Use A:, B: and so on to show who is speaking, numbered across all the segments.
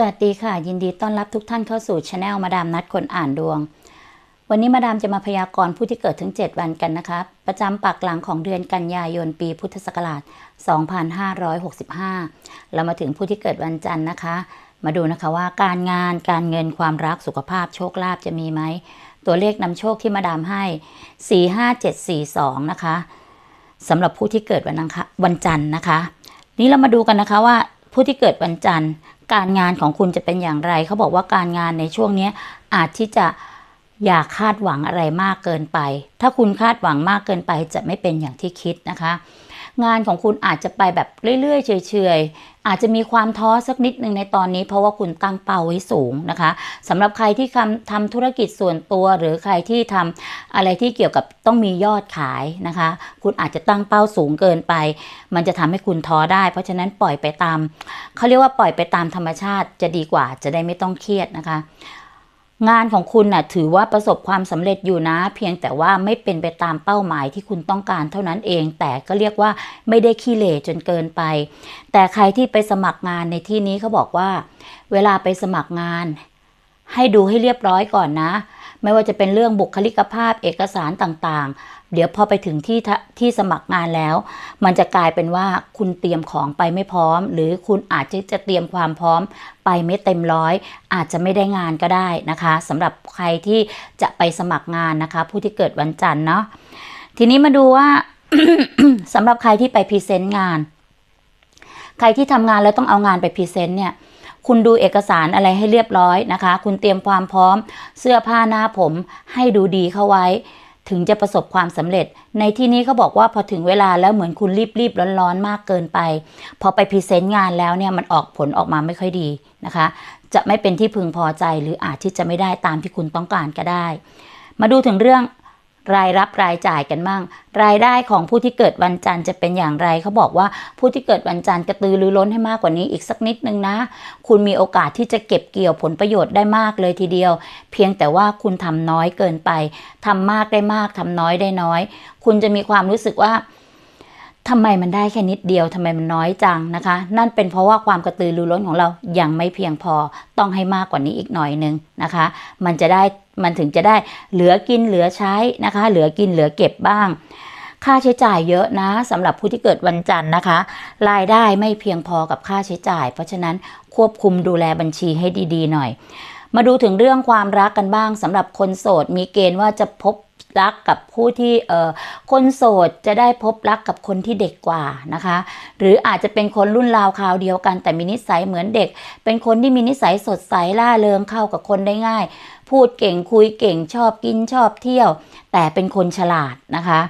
A: สวัสดีค่ะ ยินดีต้อนรับทุกท่านเข้าสู่ช anel มาดามนัดคนอ่านดวง วันนี้มาดามจะมาพยากรณ์ผู้ที่เกิดถึง 7 วันกันนะคะ ประจำปักหลังของเดือนกันยายนปีพุทธศักราช 2565 เรามาถึงผู้ที่เกิดวันจันทร์นะคะ มาดูนะคะว่าการงานการเงินความรักสุขภาพโชคลาภจะมีไหม ตัวเลขนำโชคที่มาดามให้ 45742 นะคะสำหรับผู้ที่เกิดวันอังคารวันจันทร์นะคะ นี้เรามาดูกันนะคะว่าผู้ที่เกิดวันจันทร์ การงานของคุณจะเป็นอย่างไร เขาบอกว่าการงานในช่วงนี้อาจที่จะอย่าคาดหวังอะไรมากเกินไป ถ้าคุณคาดหวังมากเกินไปจะไม่เป็นอย่างที่คิดนะคะ งานของคุณอาจจะไปแบบเรื่อยๆเฉยๆอาจจะมีความท้อสักนิดหนึ่งในตอนนี้ เพราะว่าคุณตั้งเป้าไว้สูงนะคะสำหรับใครที่ทำทำธุรกิจส่วนตัว หรือใครที่ทำอะไรที่เกี่ยวกับต้องมียอดขายนะคะ คุณอาจจะตั้งเป้าสูงเกินไป มันจะทำให้คุณท้อได้ เพราะฉะนั้นปล่อยไปตามเขาเรียกว่าปล่อยไปตามธรรมชาติจะดีกว่าจะได้ไม่ต้องเครียดนะคะ งานของคุณน่ะถือว่าประสบความสำเร็จอยู่นะ เพียงแต่ว่าไม่เป็นไปตามเป้าหมายที่คุณต้องการเท่านั้นเอง แต่ก็เรียกว่าไม่ได้ขี้เหร่จนเกินไป แต่ใครที่ไปสมัครงานในที่นี้เขาบอกว่า เวลาไปสมัครงาน ให้ดูให้เรียบร้อยก่อนนะ ไม่ว่าจะเป็นเรื่องบุคลิกภาพเอกสารต่างๆ เดี๋ยวพอไปถึงที่ที่สมัครงานแล้ว มันจะกลายเป็นว่าคุณเตรียมของไปไม่พร้อม หรือคุณอาจจะจะเตรียมความพร้อมไปไม่เต็มร้อย อาจจะไม่ได้งานก็ได้นะคะสำหรับใครที่จะไปสมัครงานนะคะ ผู้ที่เกิดวันจันทร์เนาะทีนี้มาดูว่าสำหรับใครที่ไปพรีเซนต์งาน ใครที่ทำงานแล้วต้องเอางานไปพรีเซนต์เนี่ย คุณดูเอกสารอะไรให้เรียบร้อยนะคะ คุณเตรียมความพร้อม เสื้อผ้าหน้าผมให้ดูดีเข้าไว้ ถึงจะประสบความสำเร็จ ในที่นี้เขาบอกว่าพอถึงเวลาแล้วเหมือนคุณรีบๆร้อนๆมากเกินไป พอไปพรีเซนต์งานแล้วเนี่ยมันออกผลออกมาไม่ค่อยดีนะคะ จะไม่เป็นที่พึงพอใจหรืออาจที่จะไม่ได้ตามที่คุณต้องการก็ได้ มาดูถึงเรื่อง รายรับรายจ่ายกันบ้าง รายได้ของผู้ที่เกิดวันจันทร์จะเป็นอย่างไรเขาบอกว่าผู้ที่เกิดวันจันทร์กระตือรือร้นให้มากกว่านี้อีกสักนิดนึงนะ คุณมีโอกาสที่จะเก็บเกี่ยวผลประโยชน์ได้มากเลยทีเดียว เพียงแต่ว่าคุณทำน้อยเกินไปทำมากได้มากทำน้อยได้น้อย คุณจะมีความรู้สึกว่า ทำไมมันได้แค่นิดเดียวทำไมมันน้อยจังนะคะ นั่นเป็นเพราะว่าความกระตือรือร้นของเรายังไม่เพียงพอต้องให้มากกว่านี้อีกหน่อยนึงนะคะ มันจะได้มันถึงจะได้เหลือกินเหลือใช้นะคะ เหลือกินเหลือเก็บบ้าง ค่าใช้จ่ายเยอะนะสำหรับผู้ที่เกิดวันจันทร์นะคะ รายได้ไม่เพียงพอกับค่าใช้จ่าย เพราะฉะนั้นควบคุมดูแลบัญชีให้ดีๆ หน่อย มาดูถึงเรื่องความรักกันบ้างสำหรับคนโสดมีเกณฑ์ว่าจะพบ รักกับผู้ที่เอ่อคนโสดจะได้พบรักกับคนที่เด็กกว่านะคะ หรืออาจจะเป็นคนรุ่นราวคราวเดียวกัน แต่มีนิสัยเหมือนเด็ก เป็นคนที่มีนิสัยสดใสล่าเริงเข้ากับคนได้ง่าย พูดเก่งคุยเก่งชอบกินชอบเที่ยว แต่เป็นคนฉลาดนะคะ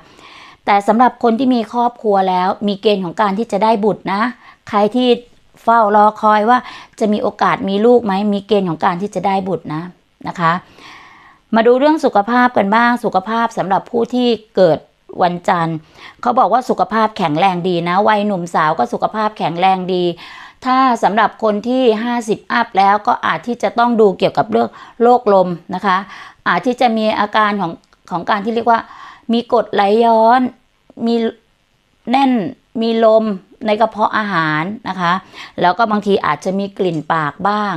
A: แต่สำหรับคนที่มีครอบครัวแล้วมีเกณฑ์ของการที่จะได้บุตรนะ ใครที่เฝ้ารอคอยว่าจะมีโอกาสมีลูกไหมมีเกณฑ์ของการที่จะได้บุตรนะนะคะ มาดูเรื่องสุขภาพกันบ้างสุขภาพสำหรับผู้ที่เกิดวันจันทร์เขาบอกว่าสุขภาพแข็งแรงดีนะ วัยหนุ่มสาวก็สุขภาพแข็งแรงดี ถ้าสำหรับคนที่ 50 อัพแล้วก็อาจที่จะต้องดูเกี่ยวกับเรื่องโรคลมนะคะ อาจที่จะมีอาการของของการที่เรียกว่า มีกรดไหลย้อน มีแน่นมีลมในกระเพาะอาหารนะคะ แล้วก็บางทีอาจจะมีกลิ่นปากบ้าง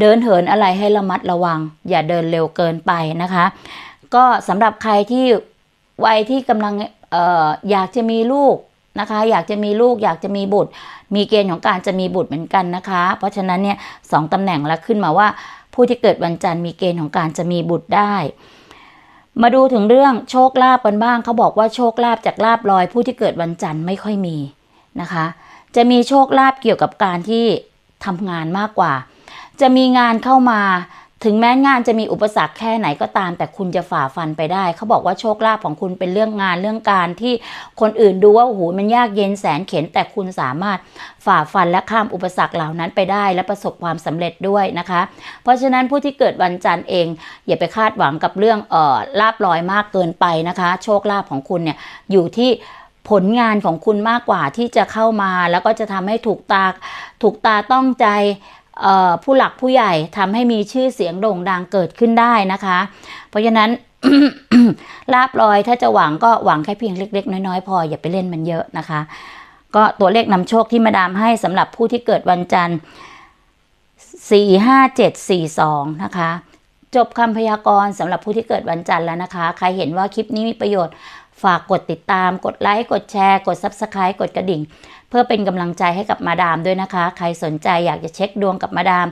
A: เดินเหินอะไรให้ระมัดระวัง อย่าเดินเร็วเกินไปนะคะ ก็สำหรับใครที่วัยที่กำลังอออยากจะมีลูกนะคะอยากจะมีลูกอยากจะมีบุตร มีเกณฑ์ของการจะมีบุตรเหมือนกันนะคะ เพราะฉะนั้นเนี่ยสองตำแหน่งแล้วขึ้นมาว่า ผู้ที่เกิดวันจันทร์มีเกณฑ์ของการจะมีบุตรได้ มาดูถึงเรื่องโชคลาภกันบ้างเขาบอกว่าโชคลาภจากลาบลอย ผู้ที่เกิดวันจันทร์ไม่ค่อยมีนะคะ จะมีโชคลาภเกี่ยวกับการที่ทำงานมากกว่า จะมีงานเข้ามา ถึงแม้งานจะมีอุปสรรคแค่ไหนก็ตาม แต่คุณจะฝ่าฟันไปได้ เขาบอกว่าโชคลาภของคุณเป็นเรื่องงานเรื่องการที่คนอื่นดูว่าโอ้โหมันยากเย็นแสนเข็นแต่คุณสามารถฝ่าฟันและข้ามอุปสรรคเหล่านั้นไปได้ และประสบความสำเร็จด้วยนะคะ เพราะฉะนั้นผู้ที่เกิดวันจันทร์เอง อย่าไปคาดหวังกับเรื่องเอ่อลาบลอยมากเกินไปนะคะ โชคลาภของคุณเนี่ยอยู่ที่ผลงานของคุณมากกว่าที่จะเข้ามา แล้วก็จะทำให้ถูกตาถูกตาต้องใจ ผู้หลักผู้ใหญ่ทำให้มีชื่อเสียงโด่งดังเกิดขึ้นได้นะคะ เพราะฉะนั้นลาบลอยถ้าจะหวังก็หวังแค่เพียงเล็ก ๆ น้อยๆ พออย่าไปเล่นมันเยอะนะคะ ก็ตัวเลขนำโชคที่มาดามให้สำหรับผู้ที่เกิดวันจันทร์45742 นะคะ จบคำพยากรณ์สำหรับผู้ที่เกิดวันจันทร์แล้วนะคะ ใครเห็นว่าคลิปนี้มีประโยชน์ ฝากกดติดตาม กดไลค์ กดแชร์ กด Subscribe กดกระดิ่ง เพื่อเป็นกำลังใจให้กับมาดามด้วยนะคะ ใครสนใจอยากจะเช็คดวงกับมาดาม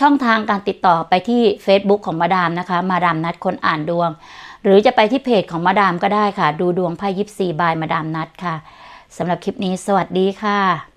A: ช่องทางการติดต่อไปที่ Facebook ของมาดามนะคะ มาดามนัดคนอ่านดวง หรือจะไปที่เพจของมาดามก็ได้ค่ะ ดูดวงไพ่ยิปซีบายมาดามนัดค่ะสำหรับคลิปนี้ สวัสดีค่ะ